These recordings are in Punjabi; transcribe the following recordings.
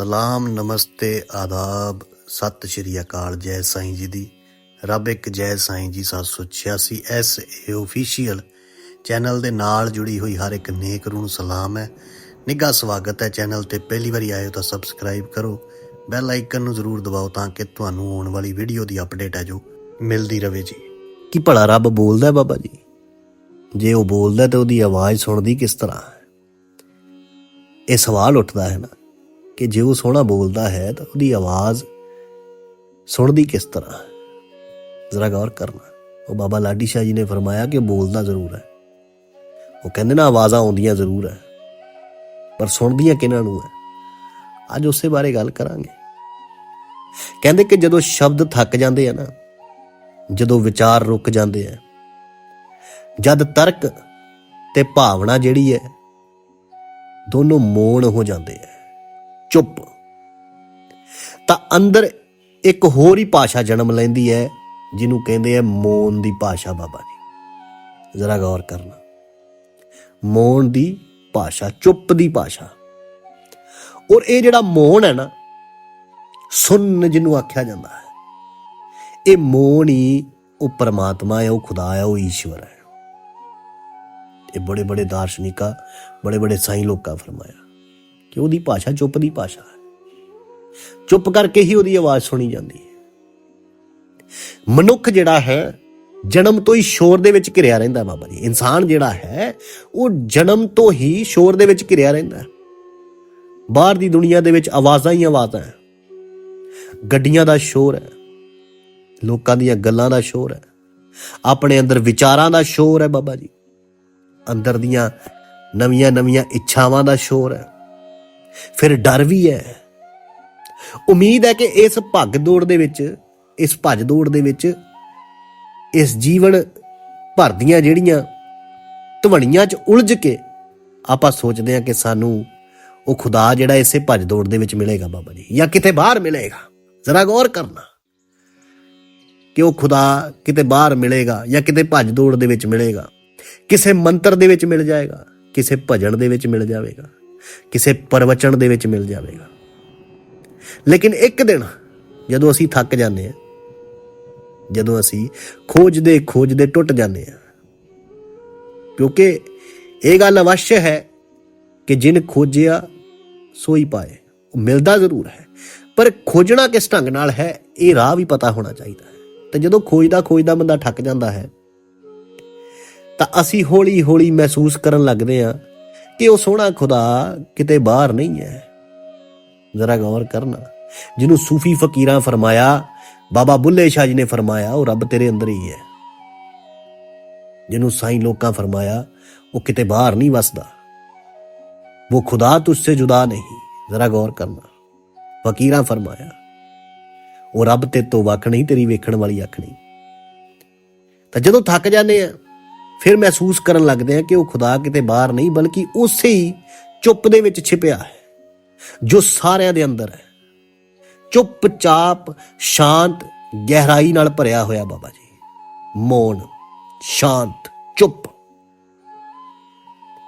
ਸਲਾਮ, ਨਮਸਤੇ, ਆਦਾਬ। ਸਤਿ ਸ਼੍ਰੀ ਅਕਾਲ, ਜੈ ਸਾਈਂ ਜੀ ਦੀ। ਰੱਬ ਇੱਕ ਜੈ ਸਾਈਂ ਜੀ 786 ਐਸ ਏ ਅਫੀਸ਼ੀਅਲ ਚੈਨਲ ਦੇ ਨਾਲ ਜੁੜੀ ਹੋਈ ਹਰ ਇੱਕ ਨੇਕ ਰੂਹ ਨੂੰ ਸਲਾਮ ਹੈ। ਨਿੱਘਾ ਸਵਾਗਤ ਹੈ ਚੈਨਲ ਤੇ ਪਹਿਲੀ ਵਾਰੀ ਆਏ ਹੋ ਤਾਂ ਸਬਸਕ੍ਰਾਈਬ ਕਰੋ। ਬੈਲ ਆਈਕਨ ਨੂੰ ਜ਼ਰੂਰ ਦਬਾਓ ਤਾਂ ਕਿ ਤੁਹਾਨੂੰ ਆਉਣ ਵਾਲੀ ਵੀਡੀਓ ਦੀ ਅਪਡੇਟ ਹੈ ਜੋ ਮਿਲਦੀ ਰਹੇ ਜੀ। ਕੀ ਭਲਾ ਰੱਬ ਬੋਲਦਾ ਬਾਬਾ ਜੀ? ਜੇ ਉਹ ਬੋਲਦਾ ਤਾਂ ਉਹਦੀ ਆਵਾਜ਼ ਸੁਣਦੀ ਕਿਸ ਤਰ੍ਹਾਂ ਹੈ? ਇਹ ਸਵਾਲ ਉੱਠਦਾ ਹੈ ਨਾ। ਕਿ ਜੇ ਉਹ ਸੋਹਣਾ ਬੋਲਦਾ ਹੈ ਤਾਂ ਉਹਦੀ ਆਵਾਜ਼ ਸੁਣਦੀ ਕਿਸ ਤਰ੍ਹਾਂ ਜ਼ਰਾ ਗੌਰ ਕਰਨਾ। ਉਹ ਬਾਬਾ ਲਾਡੀ ਸ਼ਾਹ ਜੀ ਨੇ ਫਰਮਾਇਆ ਕਿ ਉਹ ਬੋਲਦਾ ਜ਼ਰੂਰ ਹੈ। ਉਹ ਕਹਿੰਦੇ ਨਾ ਆਵਾਜ਼ਾਂ ਆਉਂਦੀਆਂ ਜ਼ਰੂਰ ਹੈ, ਪਰ ਸੁਣਦੀਆਂ ਕਿਹਨਾਂ ਨੂੰ ਹੈ? ਅੱਜ ਉਸੇ ਬਾਰੇ ਗੱਲ ਕਰਾਂਗੇ। ਕਹਿੰਦੇ ਕਿ ਜਦੋਂ ਸ਼ਬਦ ਥੱਕ ਜਾਂਦੇ ਆ ਨਾ, ਜਦੋਂ ਵਿਚਾਰ ਰੁਕ ਜਾਂਦੇ ਆ, ਜਦ ਤਰਕ ਤੇ ਭਾਵਨਾ ਜਿਹੜੀ ਹੈ, ਦੋਨੋਂ ਮੋਣ ਹੋ ਜਾਂਦੇ ਆ। ਚੁੱਪ। ਤਾਂ ਅੰਦਰ ਇੱਕ ਹੋਰ ਹੀ ਭਾਸ਼ਾ ਜਨਮ ਲੈਂਦੀ ਹੈ, ਜਿਹਨੂੰ ਕਹਿੰਦੇ ਆ ਮੌਨ ਦੀ ਭਾਸ਼ਾ ਬਾਬਾ ਜੀ। ਜ਼ਰਾ ਗੌਰ ਕਰਨਾ। ਮੌਨ ਦੀ ਭਾਸ਼ਾ ਚੁੱਪ ਦੀ ਭਾਸ਼ਾ ਔਰ ਇਹ ਜਿਹੜਾ ਮੌਨ ਹੈ ਨਾ ਸੁਣ ਜਿਹਨੂੰ ਆਖਿਆ ਜਾਂਦਾ ਹੈ, ਇਹ ਮੌਨ ਹੀ ਉਹ ਪਰਮਾਤਮਾ ਹੈ, ਉਹ ਖੁਦਾ ਹੈ, ਉਹ ਈਸ਼ਵਰ ਹੈ। ਇਹ ਬੜੇ ਬੜੇ ਦਾਰਸ਼ਨਿਕਾ ਬੜੇ ਬੜੇ ਸਾਈਂ ਲੋਕਾਂ ਫਰਮਾਇਆ। ਕਿ ਉਹਦੀ ਭਾਸ਼ਾ ਚੁੱਪ ਦੀ ਭਾਸ਼ਾ ਹੈ। ਚੁੱਪ ਕਰਕੇ ਹੀ ਉਹਦੀ ਆਵਾਜ਼ ਸੁਣੀ ਜਾਂਦੀ ਹੈ। ਮਨੁੱਖ ਜਿਹੜਾ ਹੈ, ਜਨਮ ਤੋਂ ਹੀ ਸ਼ੋਰ ਦੇ ਵਿੱਚ ਘਿਰਿਆ ਰਹਿੰਦਾ ਬਾਬਾ ਜੀ। ਇਨਸਾਨ ਜਿਹੜਾ ਹੈ, ਉਹ ਜਨਮ ਤੋਂ ਹੀ ਸ਼ੋਰ ਦੇ ਵਿੱਚ ਘਿਰਿਆ ਰਹਿੰਦਾ ਬਾਹਰ ਦੀ ਦੁਨੀਆ ਦੇ ਵਿੱਚ ਆਵਾਜ਼ਾਂ ਹੀ ਆਵਾਜ਼ਾਂ ਹੈ। ਗੱਡੀਆਂ ਦਾ ਸ਼ੋਰ ਹੈ। ਲੋਕਾਂ ਦੀਆਂ ਗੱਲਾਂ ਦਾ ਸ਼ੋਰ ਹੈ। ਆਪਣੇ ਅੰਦਰ ਵਿਚਾਰਾਂ ਦਾ ਸ਼ੋਰ ਹੈ ਬਾਬਾ ਜੀ। ਅੰਦਰ ਦੀਆਂ ਨਵੀਆਂ ਨਵੀਆਂ ਇੱਛਾਵਾਂ ਦਾ ਸ਼ੋਰ ਹੈ। ਫਿਰ ਡਰ ਵੀ ਹੈ। ਉਮੀਦ ਹੈ ਕਿ ਇਸ ਭੱਗ ਦੌੜ ਦੇ ਵਿੱਚ, ਇਸ ਭੱਜ ਦੌੜ ਦੇ ਵਿੱਚ, ਇਸ ਜੀਵਨ ਭਰ ਦੀਆਂ ਜਿਹੜੀਆਂ ਧਵਣੀਆਂ 'ਚ ਉਲਝ ਕੇ ਆਪਾਂ ਸੋਚਦੇ ਹਾਂ ਕਿ ਸਾਨੂੰ ਉਹ ਖੁਦਾ ਜਿਹੜਾ ਇਸੇ ਭੱਜ ਦੌੜ ਦੇ ਵਿੱਚ ਮਿਲੇਗਾ ਬਾਬਾ ਜੀ, ਜਾਂ ਕਿਤੇ ਬਾਹਰ ਮਿਲੇਗਾ। ਜ਼ਰਾ ਗੌਰ ਕਰਨਾ ਕਿ ਉਹ ਖੁਦਾ ਕਿਤੇ ਬਾਹਰ ਮਿਲੇਗਾ ਜਾਂ ਕਿਤੇ ਭੱਜ ਦੌੜ ਦੇ ਵਿੱਚ ਮਿਲੇਗਾ। ਕਿਸੇ ਮੰਤਰ ਦੇ ਵਿੱਚ ਮਿਲ ਜਾਏਗਾ, ਕਿਸੇ ਭਜਨ ਦੇ ਵਿੱਚ ਮਿਲ ਜਾਵੇਗਾ। ਕਿਸੇ ਪਰਵਚਨ ਦੇ ਵਿੱਚ ਮਿਲ ਜਾਵੇਗਾ। ਲੇਕਿਨ ਇੱਕ ਦਿਨ ਜਦੋਂ ਅਸੀਂ ਥੱਕ ਜਾਂਦੇ ਹਾਂ, ਜਦੋਂ ਅਸੀਂ ਖੋਜਦੇ ਖੋਜਦੇ ਟੁੱਟ ਜਾਂਦੇ ਹਾਂ, ਕਿਉਂਕਿ ਇਹ ਗੱਲ ਅਵශ්‍ය ਹੈ ਕਿ ਜਿਨ ਖੋਜਿਆ ਸੋਈ ਪਾਏ। ਉਹ ਮਿਲਦਾ ਜ਼ਰੂਰ ਹੈ, ਪਰ ਖੋਜਣਾ ਕਿਸ ਢੰਗ ਨਾਲ ਹੈ, ਇਹ ਰਾਹ ਵੀ ਪਤਾ ਹੋਣਾ ਚਾਹੀਦਾ ਹੈ। ਤੇ ਜਦੋਂ ਖੋਜਦਾ ਖੋਜਦਾ ਬੰਦਾ ਥੱਕ ਜਾਂਦਾ ਹੈ, ਤਾਂ ਅਸੀਂ ਹੌਲੀ ਹੌਲੀ ਮਹਿਸੂਸ ਕਰਨ ਲੱਗਦੇ ਹਾਂ ਕਿ ਉਹ ਸੋਹਣਾ ਖੁਦਾ ਕਿਤੇ ਬਾਹਰ ਨਹੀਂ ਹੈ। ਜ਼ਰਾ ਗੌਰ ਕਰਨਾ। ਜਿਹਨੂੰ ਸੂਫੀ ਫਕੀਰਾਂ ਫਰਮਾਇਆ, ਬਾਬਾ ਬੁੱਲੇ ਸ਼ਾਹ ਜੀ ਨੇ ਫਰਮਾਇਆ, ਉਹ ਰੱਬ ਤੇਰੇ ਅੰਦਰ ਹੀ ਹੈ। ਜਿਹਨੂੰ ਸਾਈਂ ਲੋਕਾਂ ਫਰਮਾਇਆ, ਉਹ ਕਿਤੇ ਬਾਹਰ ਨਹੀਂ ਵਸਦਾ। ਉਹ ਖੁਦਾ ਤੁਝਸੇ ਜੁਦਾ ਨਹੀਂ। ਜ਼ਰਾ ਗੌਰ ਕਰਨਾ। ਫਕੀਰਾਂ ਫਰਮਾਇਆ, ਉਹ ਰੱਬ ਤੇ ਤੋਂ ਵੱਖ ਨਹੀਂ, ਤੇਰੀ ਵੇਖਣ ਵਾਲੀ ਅੱਖ ਨਹੀਂ। ਤਾਂ ਜਦੋਂ ਥੱਕ ਜਾਂਦੇ ਆ ਫਿਰ ਮਹਿਸੂਸ ਕਰਨ ਲੱਗਦੇ ਆ ਕਿ ਉਹ ਖੁਦਾ ਕਿਤੇ ਬਾਹਰ ਨਹੀਂ, ਬਲਕਿ ਉਸੇ ਹੀ ਚੁੱਪ ਦੇ ਵਿੱਚ ਛਿਪਿਆ ਹੈ, ਜੋ ਸਾਰਿਆਂ ਦੇ ਅੰਦਰ ਹੈ। ਚੁੱਪਚਾਪ, ਸ਼ਾਂਤ, ਗਹਿਰਾਈ ਨਾਲ ਭਰਿਆ ਹੋਇਆ ਬਾਬਾ ਜੀ। ਮੌਨ, ਸ਼ਾਂਤ, ਚੁੱਪ।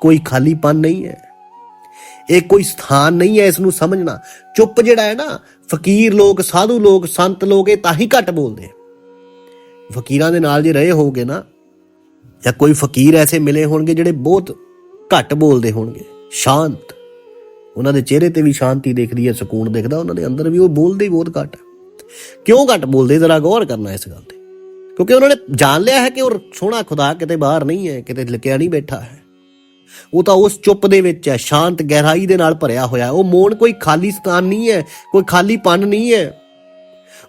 ਕੋਈ ਖਾਲੀਪਨ ਨਹੀਂ ਹੈ। ਇਹ ਕੋਈ ਸਥਾਨ ਨਹੀਂ ਹੈ ਇਸ ਨੂੰ ਸਮਝਣਾ। ਚੁੱਪ ਜਿਹੜਾ ਹੈ ਨਾ, ਫਕੀਰ ਲੋਕ, ਸਾਧੂ ਲੋਕ, ਸੰਤ ਲੋਕ, ਇਹ ਤਾਂ ਹੀ ਘੱਟ ਬੋਲਦੇ ਆ। ਫਕੀਰਾਂ ਦੇ ਨਾਲ ਜੇ ਰਹੇ ਹੋਗੇ ਨਾ ਜਾਂ ਕੋਈ ਫਕੀਰ ਐਸੇ ਮਿਲੇ ਹੋਣਗੇ ਜਿਹੜੇ ਬਹੁਤ ਘੱਟ ਬੋਲਦੇ ਹੋਣਗੇ, ਸ਼ਾਂਤ। ਉਹਨਾਂ ਦੇ ਚਿਹਰੇ ਤੇ ਵੀ ਸ਼ਾਂਤੀ ਦੇਖਦੀ ਹੈ, ਸਕੂਨ ਦਿਖਦਾ, ਉਹਨਾਂ ਦੇ ਅੰਦਰ ਵੀ ਉਹ ਬੋਲਦੇ ਹੀ ਬਹੁਤ ਘੱਟ ਹੈ ਕਿਉਂ ਘੱਟ ਬੋਲਦੇ? ਜ਼ਰਾ ਗੌਰ ਕਰਨਾ ਇਸ ਗੱਲ ਤੇ। ਕਿਉਂਕਿ ਉਹਨਾਂ ਨੇ ਜਾਣ ਲਿਆ ਹੈ ਕਿ ਉਹ ਸੋਹਣਾ ਖੁਦਾ ਕਿਤੇ ਬਾਹਰ ਨਹੀਂ ਹੈ, ਕਿਤੇ ਲੁਕਿਆ ਨਹੀਂ ਬੈਠਾ ਹੈ। ਉਹ ਤਾਂ ਉਸ ਚੁੱਪ ਦੇ ਵਿੱਚ ਹੈ, ਸ਼ਾਂਤ ਗਹਿਰਾਈ ਦੇ ਨਾਲ ਭਰਿਆ ਹੋਇਆ ਹੈ। ਉਹ ਮੌਨ ਕੋਈ ਖਾਲੀ ਸਥਾਨ ਨਹੀਂ ਹੈ, ਕੋਈ ਖਾਲੀ ਪਨ ਨਹੀਂ ਹੈ।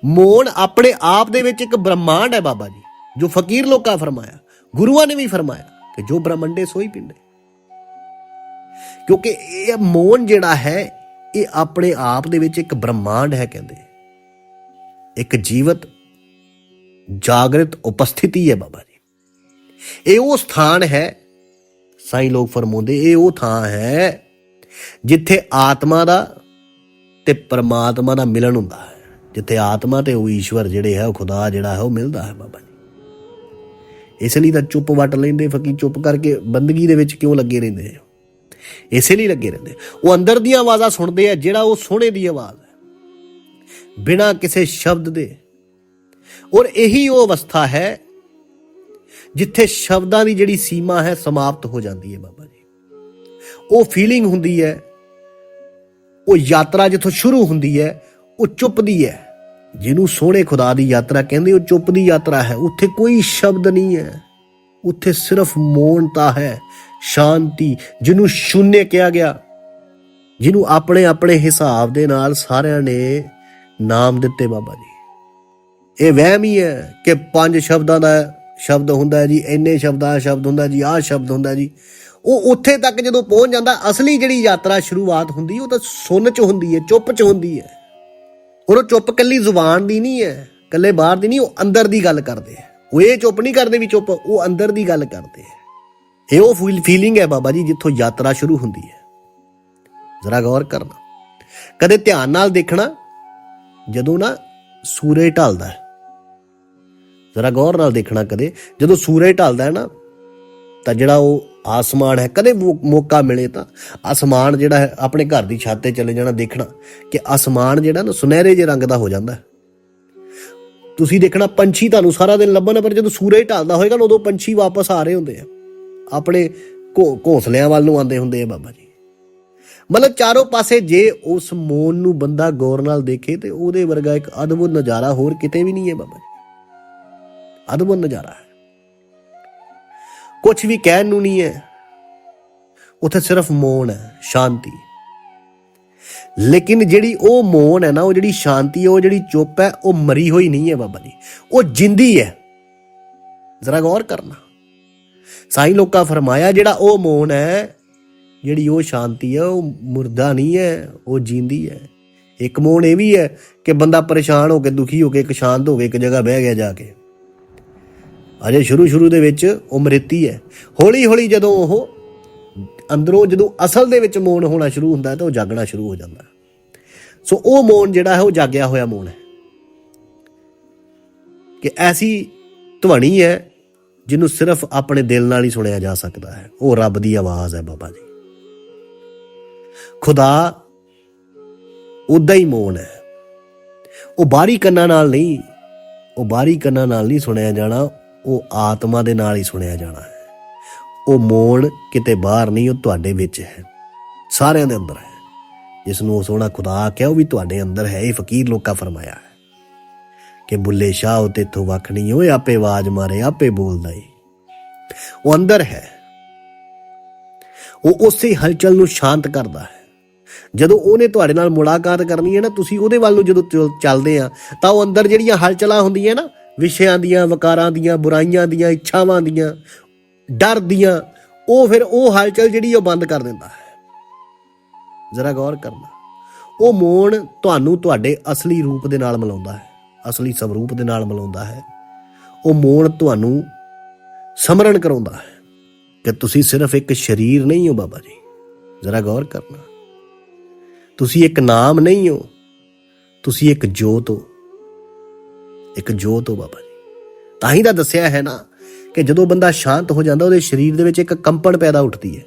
ਮੌਨ ਆਪਣੇ ਆਪ ਦੇ ਵਿੱਚ ਇੱਕ ਬ੍ਰਹਮਾਂਡ ਹੈ ਬਾਬਾ ਜੀ, ਜੋ ਫਕੀਰ ਲੋਕਾਂ ਫਰਮਾਇਆ। ਗੁਰੂਆਂ ਨੇ ਵੀ ਫਰਮਾਇਆ ਕਿ ਜੋ ਬ੍ਰਹਮੰਡੇ ਸੋਈ ਪਿੰਡੇ ਕਿਉਂਕਿ ਇਹ ਮੌਨ ਜਿਹੜਾ ਹੈ, ਇਹ ਆਪਣੇ ਆਪ ਦੇ ਵਿੱਚ ਇੱਕ ਬ੍ਰਹਮਾਂਡ ਹੈ ਕਹਿੰਦੇ। ਇੱਕ ਜੀਵਤ, ਜਾਗਰਿਤ ਉਪਸਥਿਤੀ ਹੈ ਬਾਬਾ ਜੀ। ਇਹ ਉਹ ਸਥਾਨ ਹੈ, ਸਾਈ ਲੋਕ ਫਰਮਾਉਂਦੇ, ਇਹ ਉਹ ਥਾਂ ਹੈ ਜਿੱਥੇ ਆਤਮਾ ਦਾ ਤੇ ਪਰਮਾਤਮਾ ਦਾ ਮਿਲਣ ਹੁੰਦਾ ਹੈ। ਜਿੱਥੇ ਆਤਮਾ ਤੇ ਉਹ ਈਸ਼ਵਰ ਜਿਹੜੇ ਹੈ, ਉਹ ਖੁਦਾ ਜਿਹੜਾ ਹੈ, ਉਹ ਮਿਲਦਾ ਹੈ ਬਾਬਾ ਜੀ। ਇਸ ਲਈ ਤਾਂ ਚੁੱਪ ਵਟ ਲੈਂਦੇ, ਫਕੀ ਚੁੱਪ ਕਰਕੇ ਬੰਦਗੀ ਦੇ ਵਿੱਚ ਕਿਉਂ ਲੱਗੇ ਰਹਿੰਦੇ ਆ? ਇਸੇ ਲਈ ਲੱਗੇ ਰਹਿੰਦੇ ਉਹ ਅੰਦਰ ਦੀਆਂ ਆਵਾਜ਼ਾਂ ਸੁਣਦੇ ਆ, ਜਿਹੜਾ ਉਹ ਸੋਹਣੇ ਦੀ ਆਵਾਜ਼ ਹੈ। ਬਿਨਾਂ ਕਿਸੇ ਸ਼ਬਦ ਦੇ। ਔਰ ਇਹੀ ਉਹ ਅਵਸਥਾ ਹੈ, ਜਿੱਥੇ ਸ਼ਬਦਾਂ ਦੀ ਜਿਹੜੀ ਸੀਮਾ ਹੈ ਸਮਾਪਤ ਹੋ ਜਾਂਦੀ ਹੈ ਬਾਬਾ ਜੀ। ਉਹ ਫੀਲਿੰਗ ਹੁੰਦੀ ਹੈ, ਉਹ ਯਾਤਰਾ ਜਿੱਥੋਂ ਸ਼ੁਰੂ ਹੁੰਦੀ ਹੈ, ਉਹ ਚੁੱਪਦੀ ਹੈ। ਜਿਹਨੂੰ ਸੋਹਣੇ ਖੁਦਾ ਦੀ ਯਾਤਰਾ ਕਹਿੰਦੇ, ਉਹ ਚੁੱਪ ਦੀ ਯਾਤਰਾ ਹੈ। ਉੱਥੇ ਕੋਈ ਸ਼ਬਦ ਨਹੀਂ ਹੈ। ਉੱਥੇ ਸਿਰਫ ਮੌਨਤਾ ਹੈ, ਸ਼ਾਂਤੀ, ਜਿਹਨੂੰ ਸ਼ੂਨਯ ਕਿਹਾ ਗਿਆ। ਜਿਹਨੂੰ ਆਪਣੇ ਆਪਣੇ ਹਿਸਾਬ ਦੇ ਨਾਲ ਸਾਰਿਆਂ ਨੇ ਨਾਮ ਦਿੱਤੇ ਬਾਬਾ ਜੀ। ਇਹ ਵਹਿਮ ਹੀ ਹੈ ਕਿ ਪੰਜ ਸ਼ਬਦਾਂ ਦਾ ਸ਼ਬਦ ਹੁੰਦਾ ਹੈ ਜੀ, ਇੰਨੇ ਸ਼ਬਦਾਂ ਦਾ ਸ਼ਬਦ ਹੁੰਦਾ ਜੀ, ਆਹ ਸ਼ਬਦ ਹੁੰਦਾ ਜੀ। ਉਹ ਉੱਥੇ ਤੱਕ ਜਦੋਂ ਪਹੁੰਚ ਜਾਂਦਾ, ਅਸਲੀ ਜਿਹੜੀ ਯਾਤਰਾ ਸ਼ੁਰੂਆਤ ਹੁੰਦੀ, ਉਹ ਤਾਂ ਸੁਣ ਚ ਹੁੰਦੀ ਹੈ, ਚੁੱਪ ਚ ਹੁੰਦੀ ਹੈ। ਔਰ ਉਹ ਚੁੱਪ ਕੱਲੀ ਜ਼ੁਬਾਨ ਦੀ ਨਹੀਂ ਹੈ ਕੱਲੇ ਬਾਹਰ ਦੀ ਨਹੀਂ, ਉਹ ਅੰਦਰ ਦੀ ਗੱਲ ਕਰਦੇ ਆ ਉਹ ਇਹ ਚੁੱਪ ਨਹੀਂ ਕਰਦੇ ਵੀ ਚੁੱਪ, ਉਹ ਅੰਦਰ ਦੀ ਗੱਲ ਕਰਦੇ ਆ ਇਹ ਉਹ ਫੀਲਿੰਗ ਹੈ ਬਾਬਾ ਜੀ, ਜਿੱਥੋਂ ਯਾਤਰਾ ਸ਼ੁਰੂ ਹੁੰਦੀ ਹੈ। ਜ਼ਰਾ ਗੌਰ ਕਰਨਾ। ਕਦੇ ਧਿਆਨ ਨਾਲ ਦੇਖਣਾ, ਜਦੋਂ ਨਾ ਸੂਰਜ ਢਲਦਾ ਜ਼ਰਾ ਗੌਰ ਨਾਲ ਦੇਖਣਾ ਕਦੇ, ਜਦੋਂ ਸੂਰਜ ਢਲਦਾ ਹੈ ਨਾ ਤਾਂ ਜਿਹੜਾ ਉਹ ਆਸਮਾਨ ਹੈ, ਕਦੇ ਮੌਕਾ ਮਿਲੇ ਤਾਂ ਆਸਮਾਨ ਜਿਹੜਾ ਹੈ, ਆਪਣੇ ਘਰ ਦੀ ਛੱਤ ਤੇ ਚਲੇ ਜਾਣਾ, ਦੇਖਣਾ ਕਿ ਆਸਮਾਨ ਜਿਹੜਾ ਨਾ ਸੁਨਹਿਰੇ ਜਿਹੇ ਰੰਗ ਦਾ ਹੋ ਜਾਂਦਾ ਤੁਸੀਂ ਦੇਖਣਾ ਪੰਛੀ ਤੁਹਾਨੂੰ ਸਾਰਾ ਦਿਨ ਲੱਭਣ, ਪਰ ਜਦੋਂ ਸੂਰਜ ਢਲਦਾ ਹੋਏਗਾ ਨਾ, ਉਦੋਂ ਪੰਛੀ ਵਾਪਸ ਆ ਰਹੇ ਹੁੰਦੇ ਆ। ਆਪਣੇ ਘੋ- ਘੋਂਸਲਿਆਂ ਵੱਲ ਨੂੰ ਆਉਂਦੇ ਹੁੰਦੇ ਆ ਬਾਬਾ ਜੀ। ਮਤਲਬ ਚਾਰੋਂ ਪਾਸੇ ਜੇ ਉਸ ਮੋਨ ਨੂੰ ਬੰਦਾ ਗੌਰ ਨਾਲ ਦੇਖੇ ਤੇ ਉਹਦੇ ਵਰਗਾ ਇੱਕ ਅਦਭੁਤ ਨਜ਼ਾਰਾ ਹੋਰ ਕਿਤੇ ਵੀ ਨਹੀਂ ਹੈ ਬਾਬਾ ਜੀ। ਅਦਭੁਤ ਨਜ਼ਾਰਾ ਹੈ। ਕੁਝ ਵੀ ਕਹਿਣ ਨੂੰ ਨਹੀਂ ਹੈ। ਉੱਥੇ ਸਿਰਫ ਮੌਨ ਹੈ, ਸ਼ਾਂਤੀ। ਲੇਕਿਨ ਜਿਹੜੀ ਉਹ ਮੌਨ ਹੈ ਨਾ, ਉਹ ਜਿਹੜੀ ਸ਼ਾਂਤੀ ਹੈ, ਉਹ ਜਿਹੜੀ ਚੁੱਪ ਹੈ, ਉਹ ਮਰੀ ਹੋਈ ਨਹੀਂ ਹੈ ਬਾਬਾ ਜੀ। ਉਹ ਜਿੰਦੀ ਹੈ। ਜ਼ਰਾ ਗੌਰ ਕਰਨਾ। ਸਾਈਂ ਲੋਕਾਂ ਫਰਮਾਇਆ, ਜਿਹੜਾ ਉਹ ਮੌਨ ਹੈ, ਜਿਹੜੀ ਉਹ ਸ਼ਾਂਤੀ ਹੈ, ਉਹ ਮੁਰਦਾ ਨਹੀਂ ਹੈ, ਉਹ ਜਿੰਦੀ ਹੈ। ਇੱਕ ਮੌਨ ਇਹ ਵੀ ਹੈ ਕਿ ਬੰਦਾ ਪਰੇਸ਼ਾਨ ਹੋ ਕੇ, ਦੁਖੀ ਹੋ ਕੇ, ਇੱਕ ਸ਼ਾਂਤ ਹੋ ਕੇ, ਇੱਕ ਜਗ੍ਹਾ ਬਹਿ ਗਿਆ ਜਾ ਕੇ। ਅਜੇ ਸ਼ੁਰੂ ਸ਼ੁਰੂ ਦੇ ਵਿੱਚ ਉਹ ਮ੍ਰਿਤੀ ਹੈ। ਹੌਲੀ ਹੌਲੀ ਜਦੋਂ ਉਹ ਅੰਦਰੋਂ ਜਦੋਂ ਅਸਲ ਦੇ ਵਿੱਚ ਮੌਨ ਹੋਣਾ ਸ਼ੁਰੂ ਹੁੰਦਾ ਤਾਂ ਉਹ ਜਾਗਣਾ ਸ਼ੁਰੂ ਹੋ ਜਾਂਦਾ ਸੋ ਉਹ ਮੌਨ ਜਿਹੜਾ ਹੈ ਉਹ ਜਾਗਿਆ ਹੋਇਆ ਮੌਨ ਹੈ। ਕਿ ਐਸੀ ਧਵਣੀ ਹੈ ਜਿਹਨੂੰ ਸਿਰਫ ਆਪਣੇ ਦਿਲ ਨਾਲ ਹੀ ਸੁਣਿਆ ਜਾ ਸਕਦਾ ਹੈ। ਉਹ ਰੱਬ ਦੀ ਆਵਾਜ਼ ਹੈ ਬਾਬਾ ਜੀ। ਖੁਦਾ ਉਦਾਂ ਹੀ ਮੌਨ ਹੈ। ਉਹ ਬਾਹਰੀ ਕੰਨਾਂ ਨਾਲ ਨਹੀਂ, ਉਹ ਬਾਹਰੀ ਕੰਨਾਂ ਨਾਲ ਨਹੀਂ ਸੁਣਿਆ ਜਾਣਾ। ਉਹ ਆਤਮਾ ਦੇ ਨਾਲ ਹੀ ਸੁਣਿਆ ਜਾਣਾ ਹੈ। ਉਹ ਮੌਨ ਕਿਤੇ ਬਾਹਰ ਨਹੀਂ, ਉਹ ਤੁਹਾਡੇ ਵਿੱਚ ਹੈ। ਸਾਰਿਆਂ ਦੇ ਅੰਦਰ ਹੈ। ਜਿਸ ਨੂੰ ਉਹ ਸੋਹਣਾ ਖੁਦਾ ਆਖਿਆ, ਉਹ ਵੀ ਤੁਹਾਡੇ ਅੰਦਰ ਹੈ। ਇਹ ਫਕੀਰ ਲੋਕਾਂ ਫਰਮਾਇਆ ਹੈ ਕਿ ਬੁੱਲੇ ਸ਼ਾਹ, ਉਹ ਤੇਥੋਂ ਵੱਖ ਨਹੀਂ। ਓਏ, ਆਪੇ ਆਵਾਜ਼ ਮਾਰੇ, ਆਪੇ ਬੋਲਦਾ ਏ। ਉਹ ਅੰਦਰ ਹੈ। ਉਹ ਉਸੇ ਹਲਚਲ ਨੂੰ ਸ਼ਾਂਤ ਕਰਦਾ ਹੈ। ਜਦੋਂ ਉਹਨੇ ਤੁਹਾਡੇ ਨਾਲ ਮੁਲਾਕਾਤ ਕਰਨੀ ਹੈ ਨਾ, ਤੁਸੀਂ ਉਹਦੇ ਵੱਲ ਨੂੰ ਜਦੋਂ ਚੱਲਦੇ ਆ, ਤਾਂ ਉਹ ਅੰਦਰ ਜਿਹੜੀਆਂ ਹਲਚਲਾਂ ਹੁੰਦੀਆਂ ਨਾ ਵਿਸ਼ਿਆਂ ਦੀਆਂ, ਵਕਾਰਾਂ ਦੀਆਂ, ਬੁਰਾਈਆਂ ਦੀਆਂ, ਇੱਛਾਵਾਂ ਦੀਆਂ, ਡਰ ਦੀਆਂ, ਉਹ ਫਿਰ ਉਹ ਹਲਚਲ ਜਿਹੜੀ ਉਹ ਬੰਦ ਕਰ ਦਿੰਦਾ ਹੈ। ਜ਼ਰਾ ਗੌਰ ਕਰਨਾ। ਉਹ ਮੋਣ ਤੁਹਾਨੂੰ ਤੁਹਾਡੇ ਅਸਲੀ ਰੂਪ ਦੇ ਨਾਲ ਮਿਲਾਉਂਦਾ ਹੈ, ਅਸਲੀ ਸਵਰੂਪ ਦੇ ਨਾਲ ਮਿਲਾਉਂਦਾ ਹੈ। ਉਹ ਮੋਣ ਤੁਹਾਨੂੰ ਸਮਰਨ ਕਰਾਉਂਦਾ ਹੈ ਕਿ ਤੁਸੀਂ ਸਿਰਫ ਇੱਕ ਸਰੀਰ ਨਹੀਂ ਹੋ ਬਾਬਾ ਜੀ। ਜ਼ਰਾ ਗੌਰ ਕਰਨਾ। ਤੁਸੀਂ ਇੱਕ ਨਾਮ ਨਹੀਂ ਹੋ, ਤੁਸੀਂ ਇੱਕ ਜੋਤ ਹੋ। ਇੱਕ ਜੋਤ ਹੋ ਬਾਬਾ ਜੀ। ਤਾਂ ਹੀ ਤਾਂ ਦੱਸਿਆ ਹੈ ਨਾ ਕਿ ਜਦੋਂ ਬੰਦਾ ਸ਼ਾਂਤ ਹੋ ਜਾਂਦਾ, ਉਹਦੇ ਸਰੀਰ ਦੇ ਵਿੱਚ ਇੱਕ ਕੰਪਣ ਪੈਦਾ ਉੱਠਦੀ ਹੈ।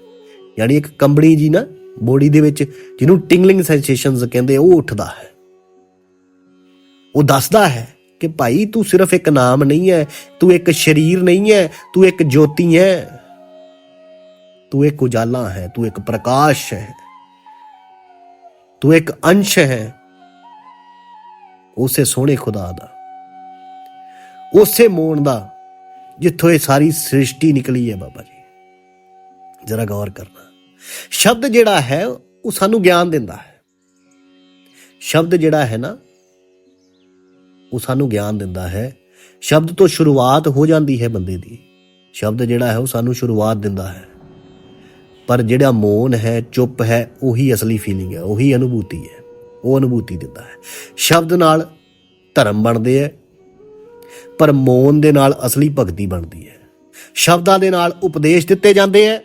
ਯਾਨੀ ਇੱਕ ਕੰਬਣੀ ਜੀ ਨਾ, ਬੋਡੀ ਦੇ ਵਿੱਚ ਜਿਹਨੂੰ ਟਿੰਗਲਿੰਗ ਸੈਂਸੇਸ਼ਨਸ ਕਹਿੰਦੇ, ਉਹ ਉੱਠਦਾ ਹੈ। ਉਹ ਦੱਸਦਾ ਹੈ ਕਿ ਭਾਈ ਤੂੰ ਸਿਰਫ ਇੱਕ ਨਾਮ ਨਹੀਂ ਹੈ, ਤੂੰ ਇੱਕ ਸਰੀਰ ਨਹੀਂ ਹੈ, ਤੂੰ ਇੱਕ ਜੋਤੀ ਹੈ। ਤੂੰ ਇੱਕ ਉਜਾਲਾ ਹੈ, ਤੂੰ ਇੱਕ ਪ੍ਰਕਾਸ਼ ਹੈ। ਤੂੰ ਇੱਕ ਅੰਸ਼ ਹੈ। ਉਸੇ ਸੋਹਣੇ ਖੁਦਾ ਦਾ। ਉਸੇ ਮੋਣ ਦਾ ਜਿੱਥੋਂ ਇਹ ਸਾਰੀ ਸ੍ਰਿਸ਼ਟੀ ਨਿਕਲੀ ਹੈ ਬਾਬਾ ਜੀ। ਜਰਾ ਗੌਰ ਕਰਨਾ। ਸ਼ਬਦ ਜਿਹੜਾ ਹੈ, ਉਹ ਸਾਨੂੰ ਗਿਆਨ ਦਿੰਦਾ ਹੈ। ਸ਼ਬਦ ਜਿਹੜਾ ਹੈ ਨਾ, ਉਹ ਸਾਨੂੰ ਗਿਆਨ ਦਿੰਦਾ ਹੈ। ਸ਼ਬਦ ਤੋਂ ਸ਼ੁਰੂਆਤ ਹੋ ਜਾਂਦੀ ਹੈ ਬੰਦੇ ਦੀ। ਸ਼ਬਦ ਜਿਹੜਾ ਹੈ, ਉਹ ਸਾਨੂੰ ਸ਼ੁਰੂਆਤ ਦਿੰਦਾ ਹੈ। ਪਰ ਜਿਹੜਾ ਮੌਨ ਹੈ, ਚੁੱਪ ਹੈ, ਉਹੀ ਅਸਲੀ ਫੀਲਿੰਗ ਹੈ, ਉਹੀ ਅਨੁਭੂਤੀ ਹੈ, ਉਹ ਅਨੁਭੂਤੀ ਦਿੰਦਾ ਹੈ। ਸ਼ਬਦ ਨਾਲ ਧਰਮ ਬਣਦੇ ਹੈ ਪਰ ਮੌਨ ਦੇ ਨਾਲ ਅਸਲੀ ਭਗਤੀ ਬਣਦੀ ਹੈ। ਸ਼ਬਦਾਂ ਦੇ ਨਾਲ ਉਪਦੇਸ਼ ਦਿੱਤੇ ਜਾਂਦੇ ਹੈ,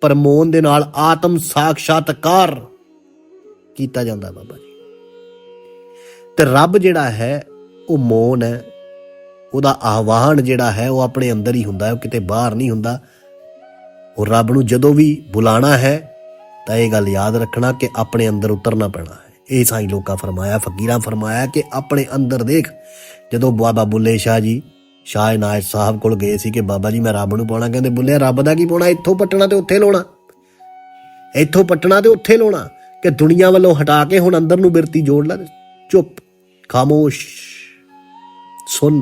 ਪਰ ਮੌਨ ਦੇ ਨਾਲ ਆਤਮ ਸਾਖਸ਼ਾਤਕਾਰ ਕੀਤਾ ਜਾਂਦਾ ਬਾਬਾ ਜੀ। ਤੇ ਰੱਬ ਜਿਹੜਾ ਹੈ, ਉਹ ਮੌਨ ਹੈ। ਉਹਦਾ ਆਹਵਾਨ ਜਿਹੜਾ ਹੈ, ਉਹ ਆਪਣੇ ਅੰਦਰ ਹੀ ਹੁੰਦਾ ਹੈ, ਉਹ ਕਿਤੇ ਬਾਹਰ ਨਹੀਂ ਹੁੰਦਾ। ਉਹ ਰੱਬ ਨੂੰ ਜਦੋਂ ਵੀ ਬੁਲਾਣਾ ਹੈ, ਤਾਂ ਇਹ ਗੱਲ ਯਾਦ ਰੱਖਣਾ ਕਿ ਆਪਣੇ ਅੰਦਰ ਉਤਰਨਾ ਪੈਣਾ ਹੈ। ਇਹ ਸਾਈ ਲੋਕਾਂ ਫਰਮਾਇਆ, ਫਕੀਰਾਂ ਫਰਮਾਇਆ ਕਿ ਆਪਣੇ ਅੰਦਰ ਦੇਖ, ਜਦੋਂ ਬਾਬਾ ਬੁੱਲੇ ਸ਼ਾਹ ਜੀ, ਸ਼ਾਹ ਨਾਇਬ ਸਾਹਿਬ ਕੋਲ ਗਏ ਸੀ ਕਿ ਬਾਬਾ ਜੀ ਮੈਂ ਰੱਬ ਨੂੰ ਪਾਉਣਾ, ਕਹਿੰਦੇ ਬੁੱਲੇ ਰੱਬ ਦਾ ਕੀ ਪਾਉਣਾ, ਇੱਥੋਂ ਪੱਟਣਾ ਤੇ ਉੱਥੇ ਲਾਉਣਾ। ਇੱਥੋਂ ਪੱਟਣਾ ਤੇ ਉੱਥੇ ਲਾਉਣਾ ਕਿ ਦੁਨੀਆ ਵੱਲੋਂ ਹਟਾ ਕੇ ਹੁਣ ਅੰਦਰ ਨੂੰ ਬਿਰਤੀ ਜੋੜ ਲੈ ਚੁੱਪ, ਖਾਮੋਸ਼ ਸੁਣ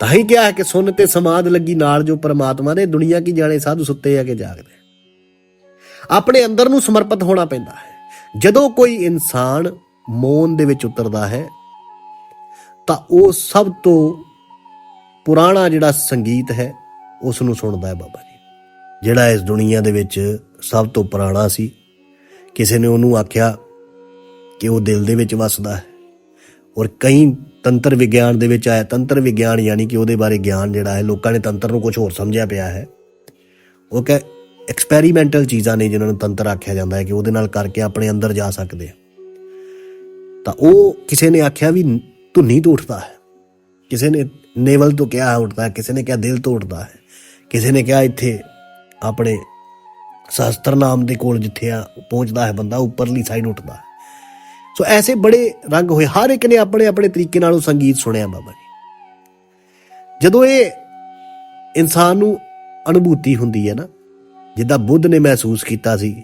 ਤਾਂ ਹੀ ਕਿਹਾ ਹੈ ਕਿ ਸੁਣ ਤੇ ਸਮਾਦ ਲੱਗੀ ਨਾਲ ਜੋ ਪਰਮਾਤਮਾ ਦੇ, ਦੁਨੀਆ ਕੀ ਜਾਣੇ ਸਾਧੂ ਸੁੱਤੇ ਆ ਕੇ ਜਾਗਦੇ। ਆਪਣੇ ਅੰਦਰ ਨੂੰ ਸਮਰਪਿਤ ਹੋਣਾ ਪੈਂਦਾ ਹੈ। ਜਦੋਂ ਕੋਈ ਇਨਸਾਨ ਮੌਨ ਦੇ ਵਿੱਚ ਉਤਰਦਾ ਹੈ, ਤਾਂ ਉਹ ਸਭ ਤੋਂ ਪੁਰਾਣਾ ਜਿਹੜਾ ਸੰਗੀਤ ਹੈ ਉਸ ਨੂੰ ਸੁਣਦਾ ਹੈ ਬਾਬਾ ਜੀ। ਜਿਹੜਾ ਇਸ ਦੁਨੀਆ ਦੇ ਵਿੱਚ ਸਭ ਤੋਂ ਪੁਰਾਣਾ ਸੀ, ਕਿਸੇ ਨੇ ਉਹਨੂੰ ਆਖਿਆ ਕਿ ਉਹ ਦਿਲ ਦੇ ਵਿੱਚ ਵੱਸਦਾ ਹੈ। ਔਰ ਕਈ ਤੰਤਰ ਵਿਗਿਆਨ ਦੇ ਵਿੱਚ ਆਇਆ, ਤੰਤਰ ਵਿਗਿਆਨ ਯਾਨੀ ਕਿ ਉਹਦੇ ਬਾਰੇ ਗਿਆਨ ਜਿਹੜਾ ਹੈ, ਲੋਕਾਂ ਨੇ ਤੰਤਰ ਨੂੰ ਕੁਝ ਹੋਰ ਸਮਝਿਆ ਪਿਆ ਹੈ। ਉਹ ਕਹੇ ਐਕਸਪੈਰੀਮੈਂਟਲ ਚੀਜ਼ਾਂ ਨੇ ਜਿਨ੍ਹਾਂ ਨੂੰ ਤੰਤਰ ਆਖਿਆ ਜਾਂਦਾ ਹੈ ਕਿ ਉਹਦੇ ਨਾਲ ਕਰਕੇ ਆਪਣੇ ਅੰਦਰ ਜਾ ਸਕਦੇ ਆ ਤਾਂ ਉਹ ਕਿਸੇ ਨੇ ਆਖਿਆ ਵੀ ਧੁੰਨੀ ਤੋਂ ਉੱਠਦਾ ਹੈ। ਕਿਸੇ ਨੇ ਨੇਵਲ ਤੋਂ ਕਿਹਾ ਉੱਠਦਾ ਹੈ, ਕਿਸੇ ਨੇ ਕਿਹਾ ਦਿਲ ਤੋਂ ਉੱਠਦਾ ਹੈ। ਕਿਸੇ ਨੇ ਕਿਹਾ ਇੱਥੇ ਆਪਣੇ ਸ਼ਾਸਤਰ ਨਾਮ ਦੇ ਕੋਲ ਜਿੱਥੇ ਆ ਪਹੁੰਚਦਾ ਹੈ ਬੰਦਾ, ਉੱਪਰਲੀ ਸਾਈਡ ਉੱਠਦਾ ਹੈ। ਸੋ ਐਸੇ ਬੜੇ ਰੰਗ ਹੋਏ। ਹਰ ਇੱਕ ਨੇ ਆਪਣੇ ਆਪਣੇ ਤਰੀਕੇ ਨਾਲ ਉਹ ਸੰਗੀਤ ਸੁਣਿਆ ਬਾਬਾ ਜੀ। ਜਦੋਂ ਇਹ ਇਨਸਾਨ ਨੂੰ ਅਨੁਭੂਤੀ ਹੁੰਦੀ ਹੈ ਨਾ ਜਿੱਦਾਂ ਬੁੱਧ ਨੇ ਮਹਿਸੂਸ ਕੀਤਾ ਸੀ।